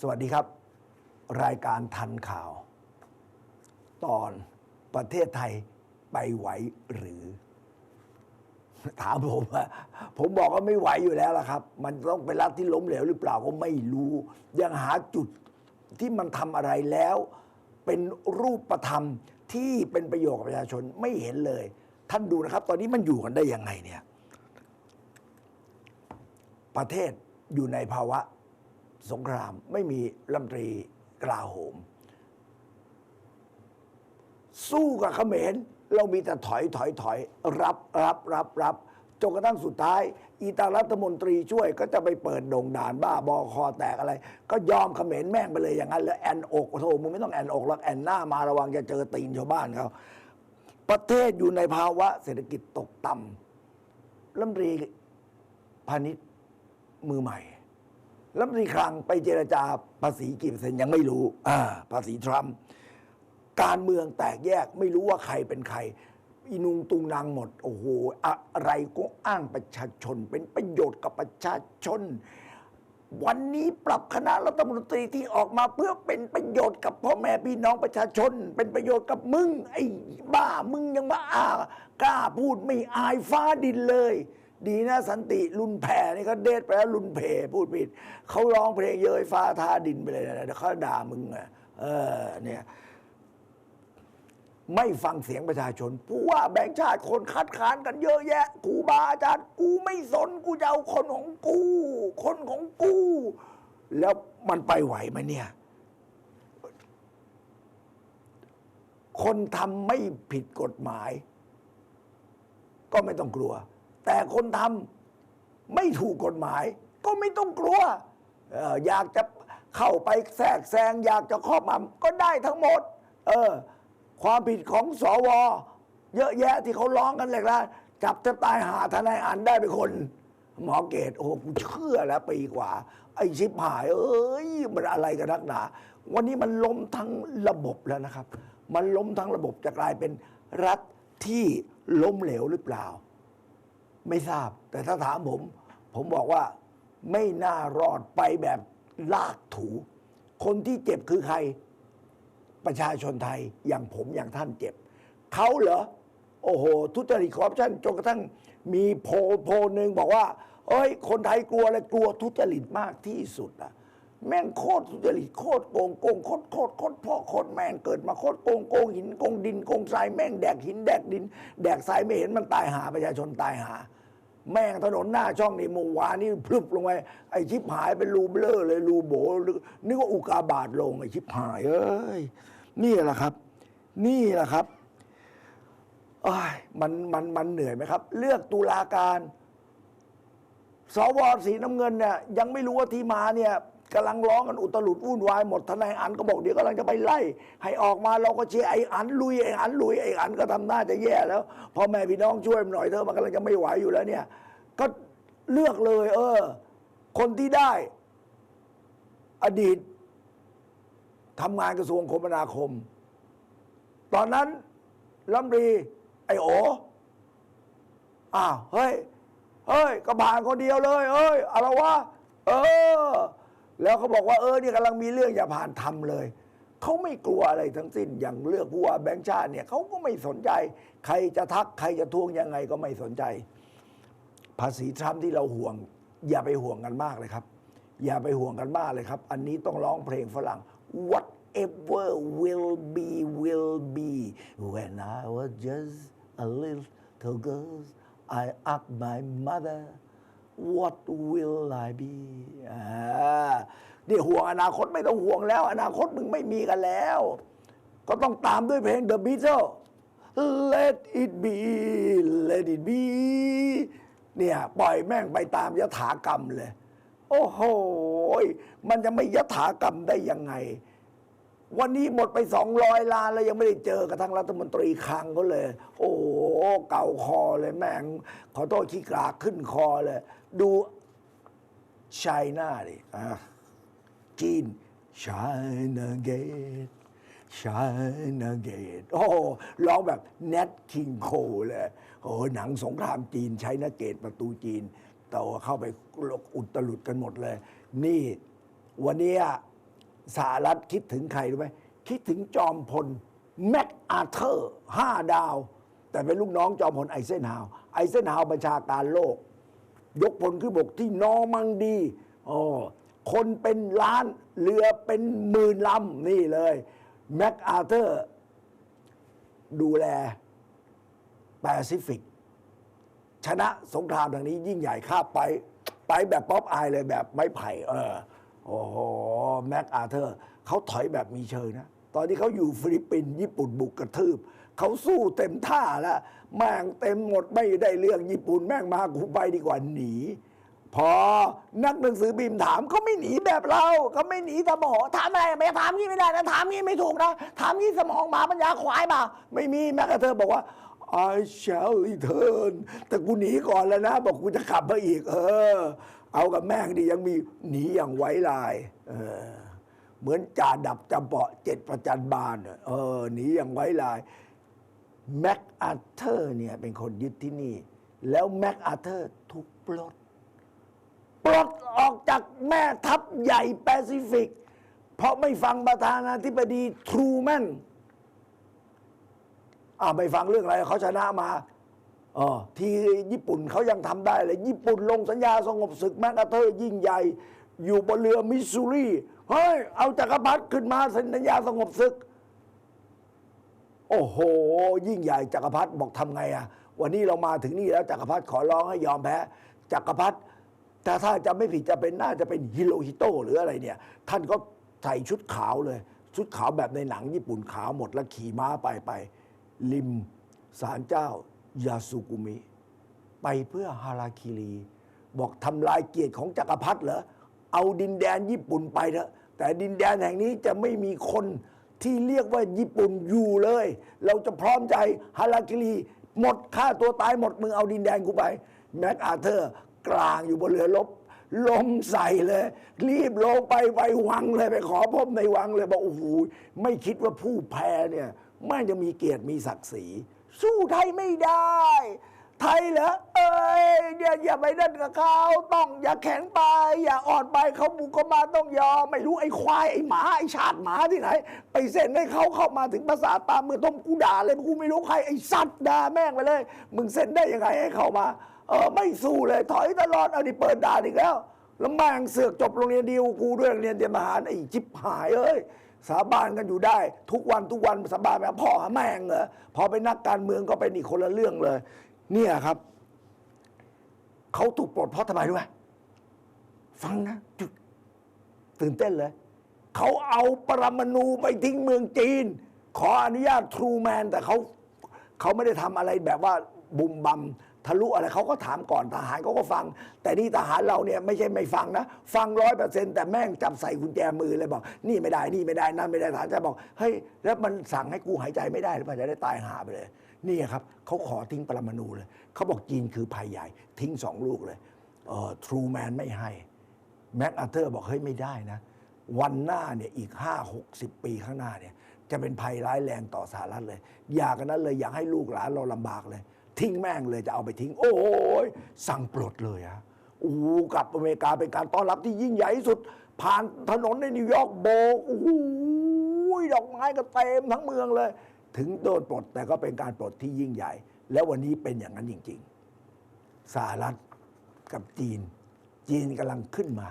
สวัสดีครับ รายการทันข่าว ตอนประเทศไทยไปไหวหรือ ถามผมอะผมบอกว่าไม่ไหวอยู่แล้วล่ะครับ มันต้องเป็นรัฐที่ล้มเหลวหรือเปล่าก็ไม่รู้ ยังหาจุดที่มันทำอะไรแล้ว เป็นรูปธรรมที่เป็นประโยชน์กับประชาชนไม่เห็นเลย ท่านดูนะครับ ตอนนี้มันอยู่กันได้ยังไงเนี่ย ประเทศอยู่ในภาวะ สงครามไม่มีรัฐมนตรีกลาโหม สู้กับเขมรเรามีแต่ถอยถอยถอย รับรับรับรับจนกระทั่งสุดท้าย อีตารัฐมนตรีช่วยก็จะไปเปิดโด่งด่านบ้าบอคอแตกอะไร ก็ยอมเขมรแม่งไปเลยอย่างนั้นเลยแอนอกโธมึงไม่ต้องแอนอกหรอกแอนหน้ามาระวังจะเจอตีนชาวบ้านเขาประเทศอยู่ในภาวะเศรษฐกิจตกต่ำรัฐมนตรีพาณิชย์มือใหม่ รัฐมนตรีคลังไปเจรจาภาษีกี่เปอร์เซ็นต์ยังไม่รู้อ่าภาษีทรัมป์การเมืองแตกแยกไม่รู้ว่าใครเป็นใคร อินุงตุงนางหมด โอ้โห อะไรก็อ้างประชาชน เป็นประโยชน์กับประชาชน วันนี้ปรับคณะรัฐมนตรีที่ออกมาเพื่อเป็นประโยชน์กับพ่อแม่พี่น้องประชาชน เป็นประโยชน์กับมึง ไอ้บ้ามึงยังมาอ้ากล้าพูดไม่อายฟ้าดินเลย ดีนะสันติรุนแผ่นี่ก็เดทไปแล้วรุนเพพูดผิดเขาร้องเพลงเยยฟ้าทาดินไปเลยนะเดี๋ยวเขาด่ามึงอะเออเนี่ยไม่ฟังเสียงประชาชนผู้ว่าแบงค์ชาติคนคัดค้านกันเยอะแยะกูบาอาจารย์กูไม่สนกูจะเอาคนของกู คนของกู แล้วมันไปไหวไหมเนี่ย คนทำไม่ผิดกฎหมาย ก็ไม่ต้องกลัว แต่คนทำไม่ถูกกฎหมาย ก็ไม่ต้องกลัวอออยากจะเข้าไปแทรกแซง อยากจะครอบงำก็ได้ทั้งหมด เออ ความผิดของสว เยอะแยะที่เขาร้องกันเลยละจับจะตายหาทนายอันได้เป็นคน หมอเกตโอ้โหกูเชื่อแล้วปีกว่า ไอ้ชิบหาย เอ้ยมันอะไรกันนักหนา วันนี้มันล้มทั้งระบบแล้วนะครับ มันล้มทั้งระบบจะกลายเป็นรัฐที่ล้มเหลวหรือเปล่า ไม่ทราบ แต่ถ้าถามผม ผมบอกว่าไม่น่ารอดไปแบบลากถู คนที่เจ็บคือใคร ประชาชนไทยอย่างผมอย่างท่านเจ็บ เขาเหรอ โอ้โห ทุจริตคอร์รัปชันจนกระทั่งมีโพลโพลหนึ่งบอกว่า เอ้ย คนไทยกลัวอะไรกลัวทุจริตมากที่สุดอะ แม่งโคตรทุจริตโคตรโกงโกงโคตรโคตรโคตรพ่อโคตรแม่งเกิดมาโคตรโกงโกงหินโกงดินโกงทรายแม่งแดกหินแดกดิน แดกทรายไม่เห็นมันตายหาประชาชนตายหา แม่งถนนหน้าช่องนี่เมื่อวานนี่พลึบลงไปไอ้ชิบหายเป็นรูเบลอเลยรูโบนึกว่าอุกาบาตลงไอ้ชิบหายเอ้ยนี่แหละครับ นี่แหละครับอ้มันมันมันเหนื่อยไหมครับ เลือกตุลาการสวสีน้ำเงินเนี่ยยังไม่รู้ว่าที่มาเนี่ย กำลังร้องกันอุตลุดวุ่นวายหมดทนายอันก็บอกเดี๋ยวกำลังจะไปไล่ ให้ออกมาเราก็เชียร์ไอ้อันลุยไอ้อันลุยไอ้อันก็ทำหน้าจะแย่แล้วพ่อแม่พี่น้องช่วยหน่อยเถอะมันกำลังจะไม่ไหวอยู่แล้วเนี่ย ก็เลือกเลย เออ คนที่ได้ อดีตทำงานกระทรวงคมนาคม ตอนนั้นรัฐมรี ไอ้โออ้าวเฮ้ยเฮ้ยก็ผ่านคนเดียวเลยเอ้ยอะไรวะเออ แล้วเขาบอกว่าเออเนี่ยกำลังมีเรื่องอย่าผ่านทำเลยเขาไม่กลัวอะไรทั้งสิ้นอย่างเลือกผู้ว่าแบงค์ชาติเนี่ยเขาก็ไม่สนใจ ใครจะทักใครจะทวงยังไงก็ไม่สนใจ ภาษีทรัมป์ที่เราห่วง อย่าไปห่วงกันมากเลยครับ อย่าไปห่วงกันมากเลยครับ อันนี้ต้องร้องเพลงฝรั่ง whatever will be will be when I was just a little girl I asked my mother what will I be นี่ห่วงอนาคตไม่ต้องห่วงแล้ว อนาคตมึงไม่มีกันแล้ว ก็ต้องตามด้วยเพลง The Beatles Let it be Let it be เนี่ยปล่อยแม่งไปตามยถากรรมเลย โอ้โห มันจะไม่ยถากรรมได้ยังไง วันนี้หมดไปสองร้อยล้านแล้วยังไม่ได้เจอกับทางรัฐมนตรีคลังเขาเลย โอ้ เก่าคอเลยแม่ง ขอโทษขี้กลากขึ้นคอเลย ดูไชน่าดิอะจีน China Gate China Gate โอ้ร้องแบบแนทคิงโคเลยโอ้หนังสงครามจีนใช้นาเกตประตูจีนแต่ว่าเข้าไปอุตลุดกันหมดเลย นี่ วันนี้สหรัฐคิดถึงใครรู้ไหมคิดถึงจอมพล แม็กอาเธอร์ห้าดาว แต่เป็นลูกน้องจอมพลไอเซนฮาวไอเซนฮาวบัญชาการโลก ยกพลขึ้นบกที่นอร์มังดีอ๋อคนเป็นล้านเรือเป็นหมื่นลำนี่เลยแม็กอาเธอร์ ดูแลแปซิฟิก ชนะสงครามทางนี้ยิ่งใหญ่ข้าไป ไปแบบป๊อปอายเลยแบบไม้ไผ่ เออ โอ้โห แม็กอาเธอร์ เขาถอยแบบมีเชิงนะ ตอนที่เขาอยู่ฟิลิปปินส์ญี่ปุ่นบุกกระทืบ เขาสู้เต็มท่าแล้วแม่งเต็มหมดไม่ได้เรื่องญี่ปุ่นแม่งมากูไปดีกว่าหนี พอนักหนังสือพิมพ์ถามเขาไม่หนีแบบเราเขาไม่หนีสมองถามอะไรไม่ถามงี้ไม่ได้นะถามงี้ไม่ถูกนะถามงี้สมองหมาปัญญาควายเปล่าไม่มีแม้กระเธอบอกว่า I shall return แต่กูหนีก่อนแล้วนะ บอกกูจะกลับมาอีก เออ เอากับแม่งดิยังมีหนีอย่างไว้ลาย เออ เหมือนจ่าดับจำเปาะเจ็ดประจันบานเออหนีอย่างไว้ลาย แม็กอาเธอร์เนี่ยเป็นคนยึดที่นี่ แล้วแม็กอาเธอร์ถูกปลด ปลดออกจากแม่ทัพใหญ่แปซิฟิก เพราะไม่ฟังประธานาธิบดีทรูแมนอ่าไม่ฟังเรื่องอะไรเขาชนะมาออที่ญี่ปุ่นเขายังทำได้เลย ญี่ปุ่นลงสัญญาสงบศึกแมกอาเธอร์ยิ่งใหญ่ อยู่บนเรือมิสซูรีเฮ้ยเอาจักรพรรดิขึ้นมาสัญญาสงบศึก อ้โห ยิ่งใหญ่จักรพรรดิบอกทำไงอะ่ะ วันนี้เรามาถึงนี่แล้วจักรพรรดิขอร้องให้ยอมแพ้จักรพรรดิแต่ถ้าจะไม่ผิดจะเป็นน่าจะเป็นฮิโรฮิโตหรืออะไรเนี่ย ท่านก็ใส่ชุดขาวเลย ชุดขาวแบบในหนังญี่ปุ่นขาวหมดแล้วขี่ม้าไปไป ริมศาลเจ้ายาสุกุมิ ไปเพื่อฮาราคิรี บอกทำลายเกียรติของจักรพรรดิเหรอเอาดินแดนญี่ปุ่นไปเถอะแต่ดินแดนแห่งนี้จะไม่มีคน ที่เรียกว่าญี่ปุ่นอยู่เลย เราจะพร้อมใจฮาราคิรีหมดค่าตัวตายหมดมึงเอาดินแดนกูไป แม็กอาเธอร์กลางอยู่บนเรือรบลมใส่เลย รีบลงไปไปวังเลยไปขอพบในวังเลยบอกโอ้โหไม่คิดว่าผู้แพ้เนี่ย ไมันจะมีเกียรติมีศักดิ์ศรี สู้ไทยไม่ได้ ไทยเหรอเอ้ยอย่าอย่าไปนั่นกับเขาต้องอย่าแข็งไป อย่าอ่อนไปเขาบุกเข้ามาต้องยอมไม่รู้ไอ้ควายไอ้หมาไอ้ชาติหมาที่ไหน ไปเซ็นให้เขาเข้ามาถึงภาษาตามเมืองต้มกูด่าเลยกูไม่รู้ใครไอ้สัตว์ด่าแม่งไปเลย มึงเซ็นได้ยังไงให้เข้ามาเออไม่สู้เลยถอยตลอดเอาดิเปิดด่าอีกแล้วแล้วแม่งเสือกจบโรงเรียนดีวกูด้วยโรงเรียนเตรียมทหารไอ้จิบหายเอ้ยสาบานกันอยู่ได้ ทุกวันทุกวันสาบานแบบพ่อแม่งเหรอพอเป็นนักการเมืองก็เป็นอีกคนละเรื่องเลย เนี่ยครับ เขาถูกปลดเพราะทำไมรู้ไหมฟังนะจุดตื่นเต้นเลย เขาเอาปรมาณูไปทิ้งเมืองจีน ขออนุญาตทรูแมน แต่เขาเขาไม่ได้ทำอะไรแบบว่าบุมบัมทะลุอะไรเขาก็ถามก่อนทหารเขาก็ฟัง แต่นี่ทหารเราเนี่ยไม่ใช่ไม่ฟังนะ ฟังร้อยเปอร์เซ็นต์แต่แม่งจับใส่กุญแจมือเลยบอก นี่ไม่ได้นี่ไม่ได้นั่นไม่ได้ทหารจะบอกเฮ้ยแล้วมันสั่งให้กูหายใจไม่ได้หรือเปล่าจะได้ตายหาไปเลย นี่ครับเขาขอทิ้งปรมาณูเลยเขาบอกจีนคือภัยใหญ่ ทิ้งสองลูกเลยเออทรูแมนไม่ให้แม็กอาเธอร์บอกเฮ้ยไม่ได้นะ วันหน้าเนี่ยอีกห้าหกสิบปีข้างหน้าเนี่ยจะเป็นภัยร้ายแรงต่อสหรัฐเลย อยากันนั้นเลยอยากให้ลูกหลานเราลำบากเลย ทิ้งแม่งเลยจะเอาไปทิ้ง โอ้ยสั่งปลดเลยอะโอ้กับอเมริกาเป็นการต้อนรับที่ยิ่งใหญ่ที่สุด ผ่านถนนในนิวยอร์กโบกโอ้ดอกไม้ก็เต็มทั้งเมืองเลย ถึงโดนปลดแต่ก็เป็นการปลดที่ยิ่งใหญ่ แล้ววันนี้เป็นอย่างนั้นจริง ๆสหรัฐกับจีน จีนกำลังขึ้นมา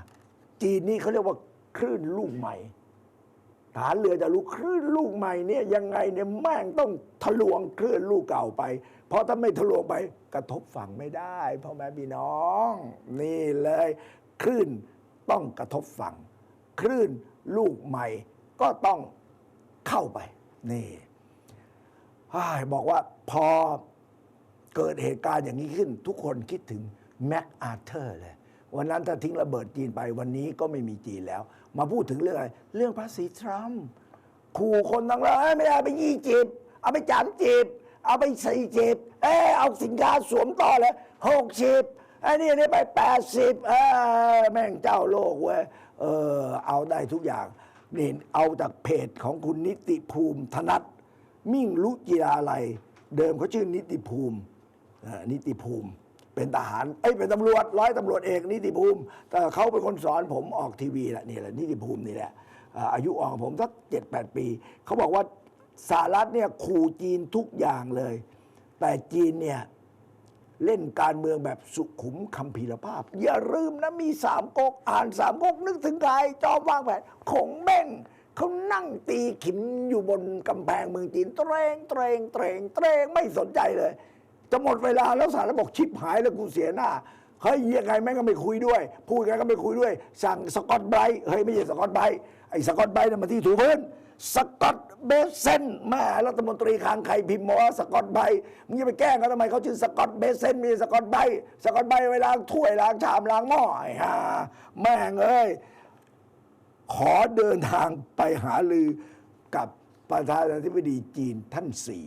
จีนนี่เขาเรียกว่าคลื่นลูกใหม่ฐานเรือจะรู้คลื่นลูกใหม่เนี่ยยังไงเนี่ยแม่งต้องทะลวงคลื่นลูกเก่าไป เพราะถ้าไม่ทะลวงไป กระทบฝั่งไม่ได้พ่อแม่พี่น้อง นี่เลยคลื่นต้องกระทบฝั่งคลื่นลูกใหม่ก็ต้องเข้าไป นี่ บอกว่าพอเกิดเหตุการณ์อย่างนี้ขึ้น ทุกคนคิดถึงแม็กอาเธอร์เลย วันนั้นถ้าทิ้งระเบิดจีนไปวันนี้ก็ไม่มีจีนแล้ว มาพูดถึงเรื่องอะไร เรื่องภาษีทรัมป์ขู่คนทั้งหลายไม่ได้ไปยี่จีบเอาไปจามจีบเอาไปสี่จีบเออเอาสินค้าสวมต่อเลยหกจีบไอ้นี่นี่ไปแปดสิบเออแม่งเจ้าโลกเว้ยเออเอาได้ทุกอย่างนี่เอาจากเพจของคุณนิติภูมิธนัท มิ่งลุจิราอะไรเดิมเขาชื่อนิติภูมินิติภูมิ เป็นทหารเอ้เป็นตำรวจร้อยตำรวจเอกนิติภูมิ แต่เขาเป็นคนสอนผมออกทีวีแหละนี่แหละนิติภูมินี่แหละอายุอ่อนกผมสักเจ็ดแปดปี เขาบอกว่าสหรัฐเนี่ยขู่จีนทุกอย่างเลย แต่จีนเนี่ยเล่นการเมืองแบบสุขุมคำพีรภาพ อย่าลืมนะมีสามก๊กอ่านสามก๊กนึกถึงใครจอมวางแผนขงเบ้ง เขานั่งตีขิมอยู่บนกำแพงเมืองจีนเตรงเตรงเตรงเตรงไม่สนใจเลย จะหมดเวลาแล้วสารบอกชิปหายแล้วกูเสียหน้าเฮ้ยยังไงแม่งก็ไม่คุยด้วย พูดยังไงก็ไม่คุยด้วย สั่งสกอตไบรท์เฮ้ยไม่ใช่สกอตไบรท์ไอ้สกอตไบรท์นั่นมันที่ถูพื้นสกอตเบสเซนแม่รัฐมนตรีคลังใครพิมพ์มาว่าสกอตไบรท์มึงจะไปแกล้งเขาทำไมเขาชื่อสกอตเบสเซนไมีสกอตไบรท์สกอตไบรท์เวลาถ้วยล้างชามล้างหม้อไอ้ห่าแม่งเอ้ย ขอเดินทางไปหาลือกับประธานาธิบดีจีนท่านสี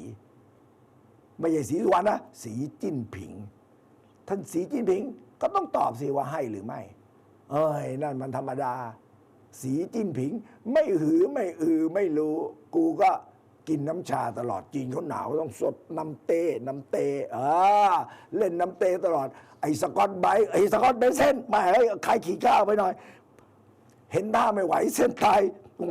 ไม่ใช่สีสุวรรณนะสีจิ้นผิง ท่านสีจิ้นผิง ก็ต้องตอบสิว่าให้หรือไม่ เอ้ยนั่นมันธรรมดา สีจิ้นผิง ไม่หือไม่อือไม่รู้ กูก็กินน้ำชาตลอดจีนเขาหนาวต้องสดน้ำเต้น้ำเต้อ่าเล่นน้ำเต้ตลอด ไอ้สกอตไบต์ไอ้สกอตเบนเซนมาเฮ้ใครขี่ข้าวไปหน่อย เห็นหน้าไม่ไหวเส้นตาย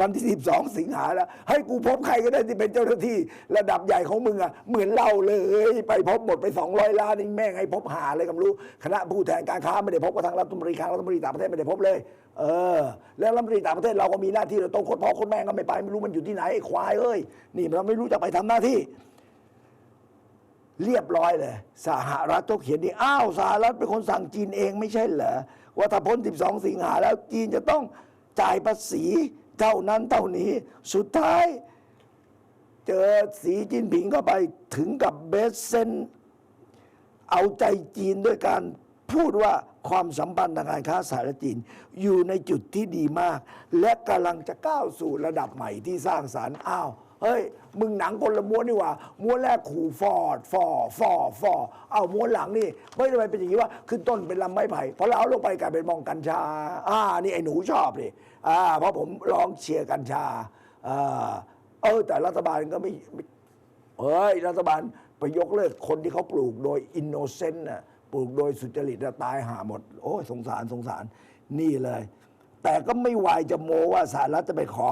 วันที่ 12 สิงหาแล้วให้กูพบใครก็ได้ที่เป็นเจ้าหน้าที่ ระดับใหญ่ของมึงอะเหมือนเราเลย ไปพบหมดไป 200 ล้านนี่แม่งให้พบหาอะไรก็ไม่รู้ คณะผู้แทนการค้าไม่ได้พบกับทางรัฐมนตรีคลังรัฐมนตรีต่างประเทศไม่ได้พบเลย เออ แล้วรัฐมนตรีต่างประเทศเราก็มีหน้าที่เราต้องคนพ่อคนแม่ก็ไม่ไปไม่รู้มันอยู่ที่ไหนไอ้ควายเอ้ยนี่เราไม่รู้จะไปทำหน้าที่ เรียบร้อยเลย สหรัฐต้องเขียนดีอ้าวสหรัฐเป็นคนสั่งจีนเองไม่ใช่เหรอว่าถ้าพ้น 12 สิงหาแล้วจีนจะต้อง จ่ายภาษีเท่านั้นเท่านี้ สุดท้าย เจอสีจิ้นผิงเข้าไปถึงกับเบสเซนเอาใจจีนด้วยการพูดว่าความสัมพันธ์ทางการค้าสหรัฐจีน อยู่ในจุดที่ดีมาก และกำลังจะก้าวสู่ระดับใหม่ที่สร้างสารรค์อ้าวเฮ้ย มึงหนังคนละม้วนนี่ว่าม้วนแรกขู่ฟอร์ดฟอร์ฟอร์ฟอร์เอาม้วนหลังนี่เฮ้ยทำไมเป็นอย่างนี้วะขึ้นต้นเป็นลำไม้ไผ่พอเราเอาลงไปกลายเป็นมองกัญชา อ่า นี่ไอ้หนูชอบเลย อ่าเพราะผมร้องเชียร์กัญชาอ่าเออแต่รัฐบาลก็ไม่ไม่เอ้ยรัฐบาลไปยกเลิกคนที่เขาปลูกโดยอินโนเซนต์น่ะปลูกโดยสุจริตน่ะตายหาหมด โอ้ยสงสารสงสารนี่เลย แต่ก็ไม่วายจะโมว่าสหรัฐจะไปขอ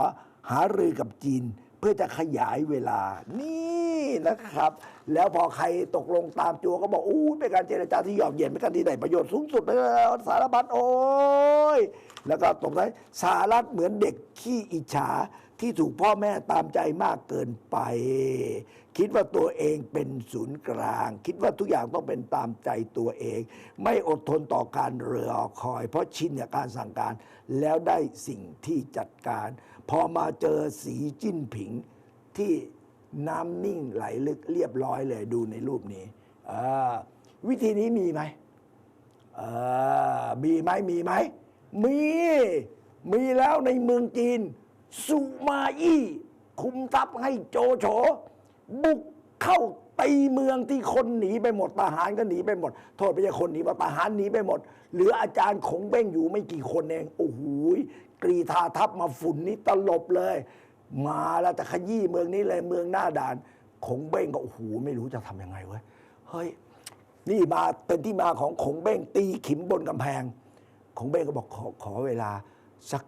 หารือกับจีน พื่อจะขยายเวลา นี่นะครับ แล้วพอใครตกลงตามจัวก็บอกอู้เป็นการเจรจาที่หยอบเย็นเป็นการที่ได้ประโยชน์สูงสุดเลยสารพัดโอ้ยแล้วก็ตกท้ายสหรัฐเหมือนเด็กขี้อิจฉาที่ถูกพ่อแม่ตามใจมากเกินไป คิดว่าตัวเองเป็นศูนย์กลาง คิดว่าทุกอย่างต้องเป็นตามใจตัวเอง ไม่อดทนต่อการรอคอย เพราะชินกับการสั่งการแล้วได้สิ่งที่จัดการ พอมาเจอสีจิ้นผิงที่น้ำนิ่งไหลลึกเรียบร้อยเลยดูในรูปนี้วิธีนี้มีไหมมีไหมมีไหม มี มีแล้วในเมืองจีน สุมาอี้คุมทัพให้โจโฉบุกเข้าตีเมืองที่คนหนีไปหมดทหารก็หนีไปหมด โทษไม่ใช่คนหนีมาทหารหนีไปหมด เหลืออาจารย์ขงเบ้งอยู่ไม่กี่คนเอง โอ้โห กรีธาทัพมาฝุ่นนี่ตลบเลย มาแล้วจะขยี้เมืองนี้เลยเมืองหน้าด่านขงเบ้งก็โอ้โหไม่รู้จะทำยังไงเว้ยเฮ้ยนี่มาเป็นที่มาของขงเบ้งตีขิมบนกำแพง ขงเบ้งก็บอกขอขอเวลาสัก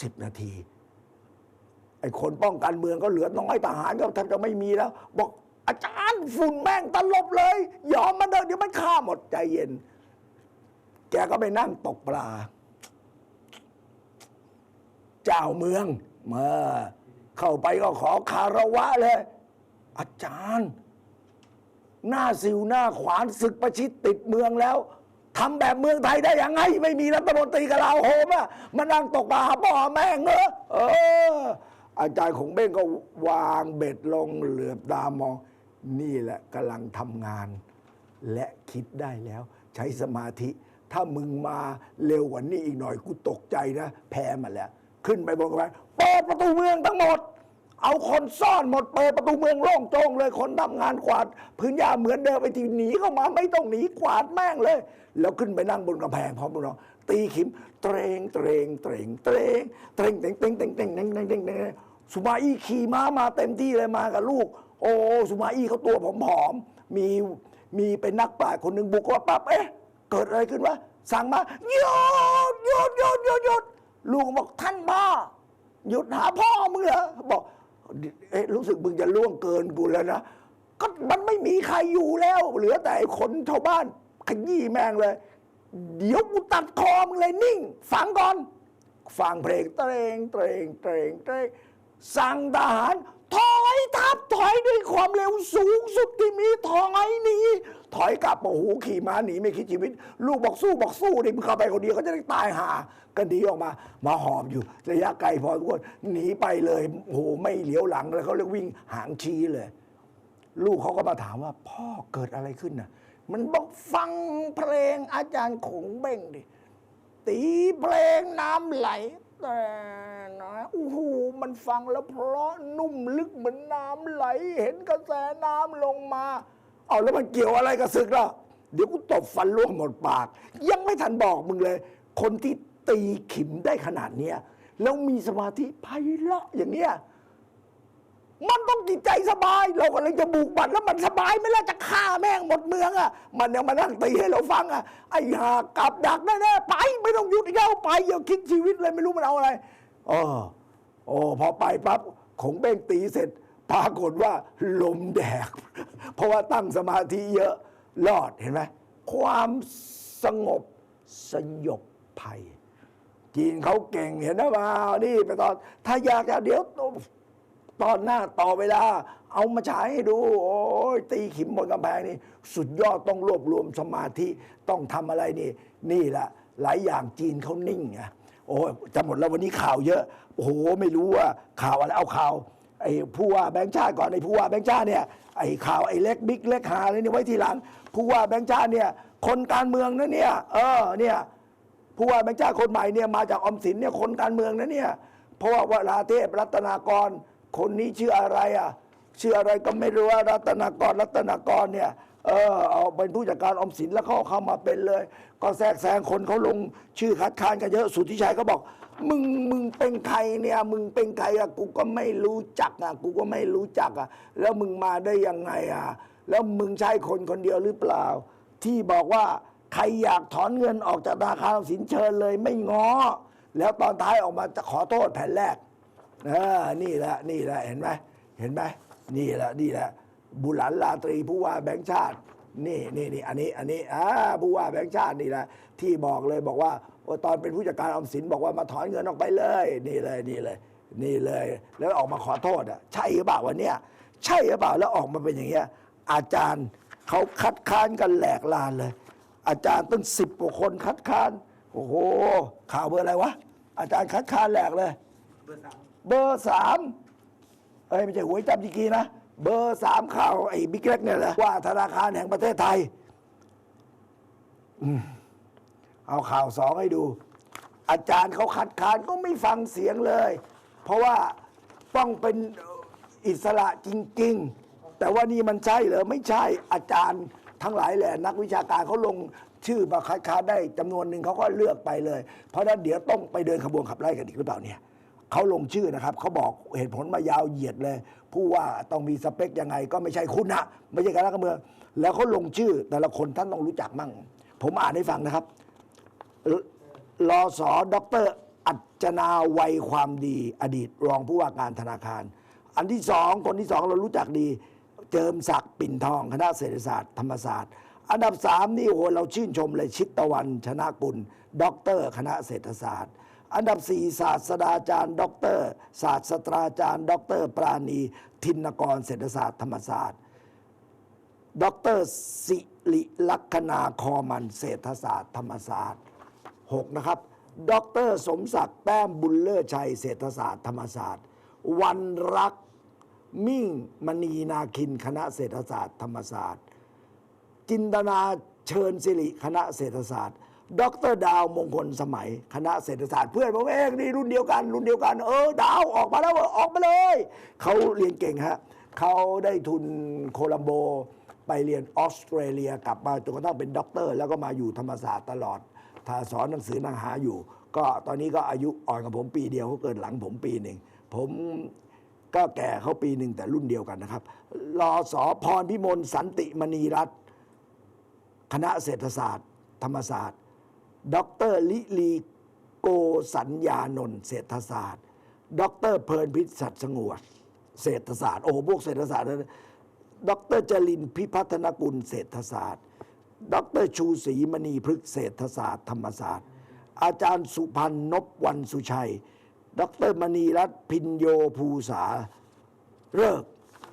สิบนาทีไอ้คนป้องกันเมืองก็เหลือน้อยทหารก็แทบจะไม่มีแล้ว บอกอาจารย์ฝุ่นแม่งตลบเลย ยอมมันเถอะเดี๋ยวมันฆ่าหมดใจเย็น แกก็ไปนั่งตกปลา เจ้าเมืองมื่อเข้าไปก็ขอคารวะเลย อาจารย์ หน้าสิวหน้าขวานศึกประชิดติดเมืองแล้วทำแบบเมืองไทยได้ยังไง ไม่มีรัฐมนตรีกลาโหมอะมานั่งตกปลาหาพ่อแม่งเนอะเออ อาจารย์ของเบ้งก็วางเบ็ดลงเหลือบตามอง นี่แหละกำลังทำงาน และคิดได้แล้ว ใช้สมาธิ ถ้ามึงมาเร็วกว่านี้อีกหน่อยกูตกใจนะ แพ้มาแล้ว ขึ้นไปบนกำแพงเปิดประตูเมืองทั้งหมด เอาคนซ่อนหมดเปิดประตูเมืองโล่งโจ้งเลยคนทำงานกวาดพื้นหญ้าเหมือนเดิมไปที่หนีเข้ามาไม่ต้องหนีกวาดแม่งเลย แล้วขึ้นไปนั่งบนกำแพงพร้อมกับน้องตีขิมเตรงเตรงเตรงเตรงเตรงเตรงเตรงเตรงเตรงเตรงเตรงเตรงเตรงสุมาอี้ขี่ม้ามาเต็มที่เลยมากับลูก โอ้สุมาอี้เขาตัวผอมๆมีมีเป็นนักปราชญ์คนหนึ่งบุกเข้ามาปั๊บเอ๊ะเกิดอะไรขึ้นวะสั่งมาหยุดหยุดหยุดหยุดหยุด ลูกบอกท่านพ่อหยุดหาพ่อมึงเหรอบอกเอ๊ะรู้สึกมึงจะล่วงเกินกูแล้วนะก็มันไม่มีใครอยู่แล้ว เหลือแต่คนชาวบ้านขยี้แมงเลย เดี๋ยวกูตัดคอมึงเลยนิ่ง ฝังก่อน ฟังเพลงเตรงเตรงเตรงเตรงสั่งทหาร ถอยทับถอยด้วยความเร็วสูงสุดที่มีถอยหนีถอยกลับโอ้โหขี่ม้าหนีไม่คิดชีวิต ลูกบอกสู้บอกสู้ดิมึงเข้าไปคนเดียวก็จะได้ตายห่าก็หนีออกมา มาหอบอยู่ระยะไกลพอทุกคนหนีไปเลยโอ้โหไม่เหลียวหลังเลยเขาเรียกวิ่งหางชี้เลย ลูกเขาก็มาถามว่า พ่อเกิดอะไรขึ้นน่ะ มันบอกฟังเพลงอาจารย์ขงเบ้งดิตีเพลงน้ำไหล แต่นะโอ้โหมันฟังแล้วเพราะนุ่มลึกเหมือนน้ำไหล เห็นกระแสน้ำลงมา เอาแล้วมันเกี่ยวอะไรกับศึกล่ะ เดี๋ยวกูตบฟันล่วงหมดปาก ยังไม่ทันบอกมึงเลย คนที่ตีขิมได้ขนาดเนี้ยแล้วมีสมาธิไพเราะอย่างเนี้ย มันต้องจิตใจสบาย เรากำลังจะบุกบัตรแล้วมันสบายไหม่ล่ะจะฆ่าแม่งหมดเมืองอะ มันยังมานั่งตีให้เราฟังอะไอ้หากลับดักแน่ๆไปไม่ต้องหยุดอีกแล้วไปอย่าคิดชีวิตเลยไม่รู้มันเอาอะไรเออโอ้พอไปปั๊บขงเบ้งตีเสร็จปรากฏว่าลมแดก เพราะว่าตั้งสมาธิเยอะรอดเห็นไหมความสงบสยบภัยจีนเขาเก่งเห็นหรือเปล่านี่ไปตอน ถ้าอยากจะเดี๋ยว ตอนหน้าต่อเวลา เอามาฉายให้ดู โอ้ยตีขิมบนกำแพงนี่ สุดยอดต้องรวบรวมสมาธิต้องทำอะไรนี่ นี่แหละหลายอย่างจีนเขานิ่งไงโอ้จะหมดแล้ววันนี้ข่าวเยอะ โอ้โหไม่รู้ว่าข่าวอะไรเอาข่าวไอ้ผู้ว่าแบงค์ชาติก่อนไอ้ผู้ว่าแบงค์ชาติเนี่ยไอ้ข่าวไอ้เล็กบิ๊กเล็กหาอะไรนี่ไว้ทีหลัง ผู้ว่าแบงค์ชาติเนี่ย คนการเมืองนะเนี่ยเออเนี่ยผู้ว่าแบงค์ชาติคนใหม่เนี่ยมาจากออมสินเนี่ยคนการเมืองนะเนี่ยเพราะว่าวราเทพรัตนากร คนนี้ชื่ออะไรอะชื่ออะไรก็ไม่รู้ว่ารัตนากรรัตนากรเนี่ยเออเอาเป็นผู้จัดการอมสินแล้วเขาเข้ามาเป็นเลย ก็แทรกแซงคนเขาลงชื่อคัดค้านกันเยอะสุทธิชัยก็บอก มึงมึงเป็นใครเนี่ย มึงเป็นใครอะกูก็ไม่รู้จักอะกูก็ไม่รู้จักอะแล้วมึงมาได้ยังไงอะแล้วมึงใช่คนคนเดียวหรือเปล่า ที่บอกว่าใครอยากถอนเงินออกจากธนาคารอมสินเชิญเลยไม่ง้อแล้วตอนท้ายออกมาจะขอโทษแผ่นแรก เออนี่แหละนี่แหละเห็นไหมเห็นไหมนี่แหละนี่แหละบุหลันลาตรีผู้ว่าแบงค์ชาติ นี่นี่นี่อันนี้อันนี้อ่าผู้ว่าแบงค์ชาตินี่แหละ ที่บอกเลยบอกว่าตอนเป็นผู้จัดการออมสินบอกว่ามาถอนเงินออกไปเลย นี่เลยนี่เลย นี่เลย แล้วออกมาขอโทษอะใช่หรือเปล่าวันเนี้ยใช่หรือเปล่าแล้วออกมาเป็นอย่างเงี้ยอาจารย์เขาคัดค้านกันแหลกลานเลย อาจารย์ตั้งสิบกว่าคนคัดค้านโอ้โหข่าวเบอร์อะไรวะอาจารย์คัดค้านแหลกเลยเบอร์สาม เอ้ยไม่ใช่หวยจำจีกีนะ เบอร์สามข่าวไอ้บิ๊กเล็กเนี่ยแหละว่าธนาคารแห่งประเทศไทยอเอาข่าวสองให้ดู อาจารย์เขาคัดค้านก็ไม่ฟังเสียงเลย เพราะว่าต้องเป็นอิสระจริง ๆ แต่ว่านี่มันใช่เหรอไม่ใช่อาจารย์ทั้งหลายแหละนักวิชาการเขาลงชื่อมาคัดค้านได้จำนวนหนึ่งเขาก็เลือกไปเลย เพราะนั้นเดี๋ยวต้องไปเดินขบวนขับไล่กันอีกหรือเปล่าเนี่ย เขาลงชื่อนะครับเขาบอกเหตุผลมายาวเหยียดเลย ผู้ว่าต้องมีสเปคยังไงก็ไม่ใช่คุณนะไม่ใช่การรักการเมือง แล้วเขาลงชื่อแต่ละคนท่านต้องรู้จักมั่ง ผมอ่านให้ฟังนะครับรอสอดอกเตอร์อัจนาวัยความดีอดีตรองผู้ว่าการธนาคาร อันที่สองคนที่สองเรารู้จักดี เจิมศักดิ์ปิ่นทองคณะเศรษฐศาสตร์ธรรมศาสตร์ อันดับสามนี่โอ้โหเราชื่นชมเลยชิตตะวันชนะกุลด็อกเตอร์คณะเศรษฐศาสตร์ อันดับสี่ศาสตราจารย์ด็อกเตอร์ ศาสตราจารย์ด็อกเตอร์ปราณีทินกรเศรษฐศาสตร์ธรรมศาสตร์ด็อกเตอร์สิริลักษณาคอมันเศรษฐศาสตร์ธรรมศาสตร์หกนะครับด็อกเตอร์สมศักดิ์แต้มบุญเลิศชัยเศรษฐศาสตร์ธรรมศาสตร์ วันรักมิ่งมณีนาคินคณะเศรษฐศาสตร์ธรรมศาสตร์ จินตนาเชิญสิริคณะเศรษฐศาสตร์ ดรดาวมงคลสมัย คณะเศรษฐศาสตร์เพื่อนผมเองนี่รุ่นเดียวกัน รุ่นเดียวกัน เออ ดาวออกมาแล้วออกมาเลย เขาเรียนเก่งฮะเขาได้ทุนโคลัมโบ ไปเรียนออสเตรเลียกลับมาจนกระทั่งเป็นด็อกเตอร์ แล้วก็มาอยู่ธรรมศาสตร์ตลอดถ้าสอนหนังสือนังหาอยู่ ก็ตอนนี้ก็อายุอ่อนกับผมปีเดียวเขาเกิดหลังผมปีหนึ่งผมก็แก่เขาปีหนึ่งแต่รุ่นเดียวกันนะครับรอสอพรพิมลสันติมณีรัตน์คณะเศรษฐศาสตร์ ธรรมศาสตร์ ดรลิลีโกสัญญานนท์เศรษฐศาสตร์ด็อกเตอร์เพลินพิษสัตว์สงวนเศรษฐศาสตร์ โอ้โหพวกเศรษฐศาสตร์นะด็อกเตอร์จรินพิพัฒนกุลเศรษฐศาสตร์ด็อกเตอร์ชูศรีมณีพฤกษเศรษฐศาสตร์ธรรมศาสตร์ อาจารย์สุพันธ์นพวรรณสุชัยด็อกเตอร์มณีรัตน์พินโยภูษาเลิก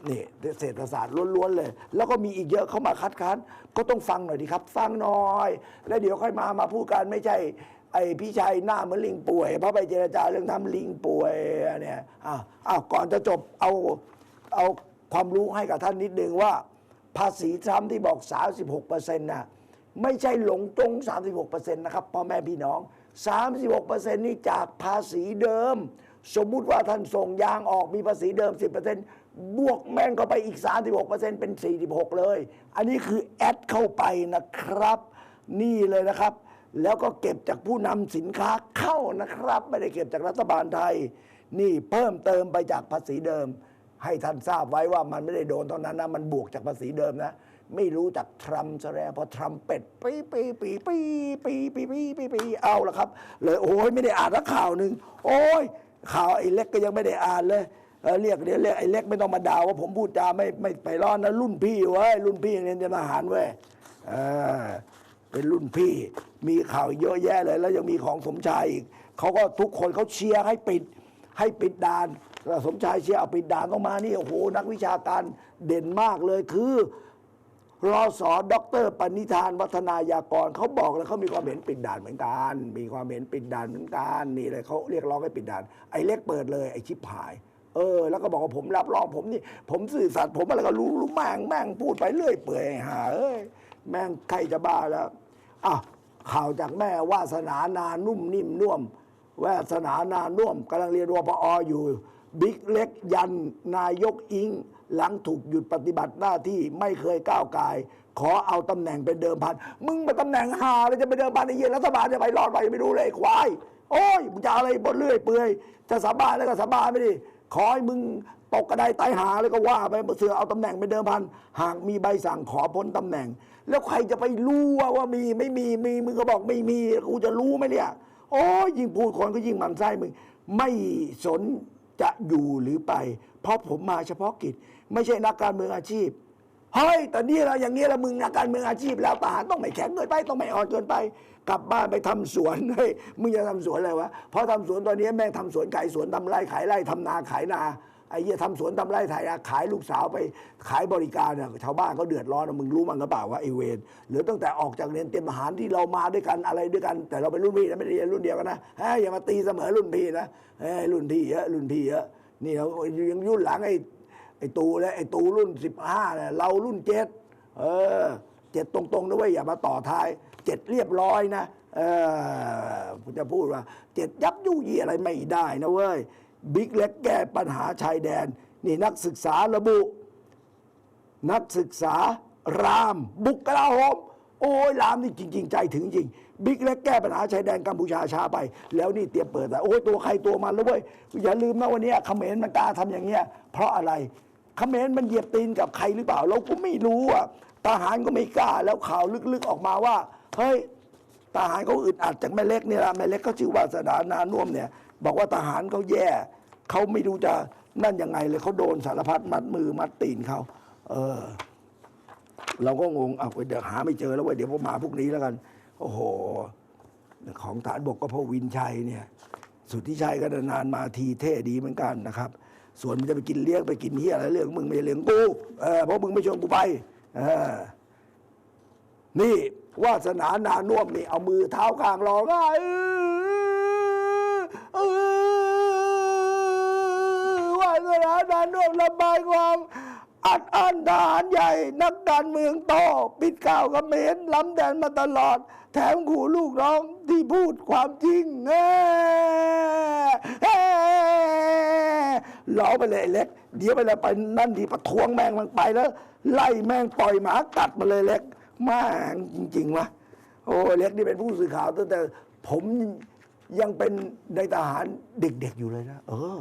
นี่เศรษฐศาสตร์ล้วนๆเลย แล้วก็มีอีกเยอะเข้ามาคัดค้านก็ต้องฟังหน่อยดีครับ ฟังหน่อย แล้วเดี๋ยวค่อยมามาพูดกันไม่ใช่ ไอ้พี่ชัยหน้าเหมือนลิงป่วยเพราะไปเจรจาเรื่องทำลิงป่วยเนี่ยอ้าวอ้าวก่อนจะจบเอาเอาความรู้ให้กับท่านนิดนึงว่า ภาษีทรัมป์ที่บอก 36%นะไม่ใช่หลงตรง 36%นะครับพ่อแม่พี่น้อง 36%นี่จากภาษีเดิม สมมุติว่าท่านส่งยางออกมีภาษีเดิม 10% บวกแม่งเข้าไปอีก 36%เป็น 46 เลย อันนี้คือแอดเข้าไปนะครับ นี่เลยนะครับ แล้วก็เก็บจากผู้นำสินค้าเข้านะครับ ไม่ได้เก็บจากรัฐบาลไทย นี่เพิ่มเติมไปจากภาษีเดิม ให้ท่านทราบไว้ว่ามันไม่ได้โดนเท่านั้นนะ มันบวกจากภาษีเดิมนะ ไม่รู้จักทรัมป์ซะแล้วเพราะทรัมป์เป็ดปีปีปีปีปีปีปีปีปีเอาละครับ เลยโอ้ยไม่ได้อ่านสักข่าวหนึ่งโอ้ยข่าวไอ้เล็กก็ยังไม่ได้อ่านเลย เออเรียกเดี๋ยวเรียกไอ้เล็กไม่ต้องมาด่าว่าผมพูดจาไม่ไม่ไปร้อนนะรุ่นพี่เว้ยรุ่นพี่เรียนเตรียมทหารเว้ยเป็นรุ่นพี่ มีข่าวเยอะแยะเลย แล้วยังมีของสมชายอีกเขาก็ทุกคนเขาเชียร์ให้ปิด ให้ปิดด่านสมชายเชียร์เอาปิดด่านต้องมานี่โอ้โหนักวิชาการเด่นมากเลยคือรอสอด็อกเตอร์ปณิธานวัฒนายากรเขาบอกแล้วเขามีความเห็นปิดด่านเหมือนกัน มีความเห็นปิดด่านเหมือนกันนี่เลยเขาเรียกร้องให้ปิดด่านไอ้เล็กเปิดเลยไอ้ชิบหาย เออ แล้วก็บอกว่าผมรับรองผมนี่ ผมสื่อสัตย์ผมอะไรก็รู้รู้แม่งแม่งพูดไปเรื่อยเปื่อยหาเอ้ยแม่งใครจะบ้าแล้วอะข่าวจากแม่วาสนานานุ่มนิ่มน่วมวาสนานานุ่วมกำลังเรียนรปออยู่ บิ๊กเล็กยันนายกอิง หลังถูกหยุดปฏิบัติหน้าที่ไม่เคยก้าวไกายขอเอาตำแหน่งเป็นเดิมพัน มึงมาตำแหน่งหาแล้วจะไปเดิมพันไอ้เหี้ยรัฐบาลจะไปรอดไปไม่รู้เลยควาย โอ้ยมึงจะอาอะไรบนเรื่อยเปื่อยจะสาบานแล้วก็สาบานไม่ดิ ขอให้มึงตกกระไดตายหาแล้วก็ว่าไปเสือเอาตำแหน่งเป็นเดิมพัน หากมีใบสั่งขอพ้นตำแหน่ง แล้วใครจะไปรู้ว่าว่ามีไม่มีมีมึงก็บอกไม่มีกูจะรู้ไหมเนี่ยโอ้ยยิ่งพูดคนก็ยิ่งหมันไส้มึง ไม่สนจะอยู่หรือไป เพราะผมมาเฉพาะกิจ ไม่ใช่นักการเมืองอาชีพเฮ้ยแต่นี่เราอย่างนี้ละมึงนักการเมืองอาชีพแล้วทหารต้องไม่แข็งเกินไปต้องไม่อ่อนเกินไป กลับบ้านไปทำสวนเฮ้ยมึงจะทำสวนอะไรวะเพราะทำสวนตอนนี้แม่งทำสวนไก่สวนทำไร่ขายไร่ทำนาขายนาไอ้เหี้ยทำสวนทำไร่ขายนาขายลูกสาวไปขายบริการเนี่ยชาวบ้านเขาเดือดร้อนนะมึงรู้มั้งหรือเปล่าว่าไอเวรหรือตั้งแต่ออกจากเรียนเตรียมทหารที่เรามาด้วยกันอะไรด้วยกัน แต่เราเป็นรุ่นพี่นะไม่ได้เรียนรุ่นเดียวกันนะเฮ้ยอย่ามาตีเสมอรุ่นพี่นะเฮ้ยรุ่นพี่เยอะรุ่นพี่เยอะนี่เรายังยุ่นหลังไอ้ไอ้ตูและไอ้ตูรุ่นสิบห้าเนี่ยเรารุ่นเจ็ดเออ เจ็ดตรงๆนะเว้ยอย่ามาต่อท้ายเจ็ดเรียบร้อยนะเออผมจะพูดว่าเจ็ดยับยุ่ยอะไรไม่ได้นะเว้ยบิ๊กเล็กแก้ปัญหาชายแดน นี่นักศึกษาระบุ นักศึกษาราม บุกกลาโหมโอ้ยรามนี่จริง ๆ ใจถึงจริงบิ๊กเล็กแก้ปัญหาชายแดนกัมพูชาช้าไป แล้วนี่เตรียมเปิดแต่โอ้ยตัวใครตัวมันแล้วเว้ยอย่าลืมนะวันนี้เขมรมันกล้าทำอย่างเงี้ยเพราะอะไรเขมรมันเหยียบตีนกับใครหรือเปล่า เราก็ไม่รู้อะ ทหารก็ไม่กล้าแล้วข่าวลึกๆออกมาว่า เฮ้ยทหารเขาอึดอัดจากแม่เล็กเนี่ยละแม่เล็กเขาชื่อว่าสดานานุ่มเนี่ย บอกว่าทหารเขาแย่เขาไม่รู้จะนั่นยังไงเลยเขาโดนสารพัดมัดมือมัดตีนเขาเออ เราก็งงเอาเดี๋ยวหาไม่เจอแล้วเว้ยเดี๋ยวผมมาพวกนี้แล้วกัน โอ้โห ของฐานบกก็พอวินชัยเนี่ย สุทธิชัยก็นานมาทีเท่ดีเหมือนกันนะครับ ส่วนมันจะไปกินเลี้ยงไปกินเฮียอะไรเรื่องมึงไม่เรื่องกูเออเพราะมึงไม่ชวนกูไป นี่วาสนานาน่วมนี่ เอามือเท้าข้างรองไห้เออวาสนานาน่วมระบายความอัดอั้นทหารใหญ่ นักการเมืองโตปิดก้าวกับเมนล้ำแดนมาตลอด แถมขู่ลูกน้องที่พูดความจริงเอ้เอ้ ล้อไปเลยไอ้เล็ก เดี๋ยวไปเลยไปนั่นทีประท้วงแม่งมันไปแล้ว ไล่แม่งปล่อยหมากัดมาเลยเล็กม่งจริงๆวะโอ้เล็กนี่เป็นผู้สื่อข่าวตั้งแต่ผมยังเป็นในทหารเด็กๆอยู่เลยนะเออ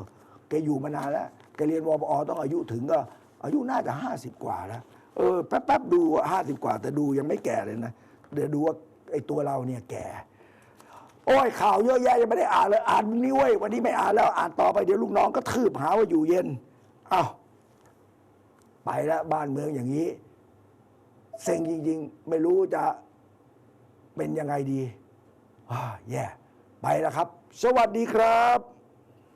แกอยู่มานานแล้วแกเรียนวปอต้องอายุถึงก็ อายุน่าจะห้าสิบกว่าแล้วเออแป๊บๆดูห้าสิบกว่าแต่ดูยังไม่แก่เลยนะเดี๋ยวดูว่าไอ้ตัวเราเนี่ยแก่ โอ้ยข่าวเยอะแยะยังไม่ได้อ่านเลยอ่านวันนี้เว้ยวันนี้ไม่อ่านแล้วอ่านต่อไปเดี๋ยวลูกน้องก็ทืบหาว่าอยู่เย็นอ้าวไปแล้วบ้านเมืองอย่างนี้เซ็งจริง ๆ ไม่รู้จะเป็นยังไงดีอ่าแย่ไปแล้วครับ สวัสดีครับ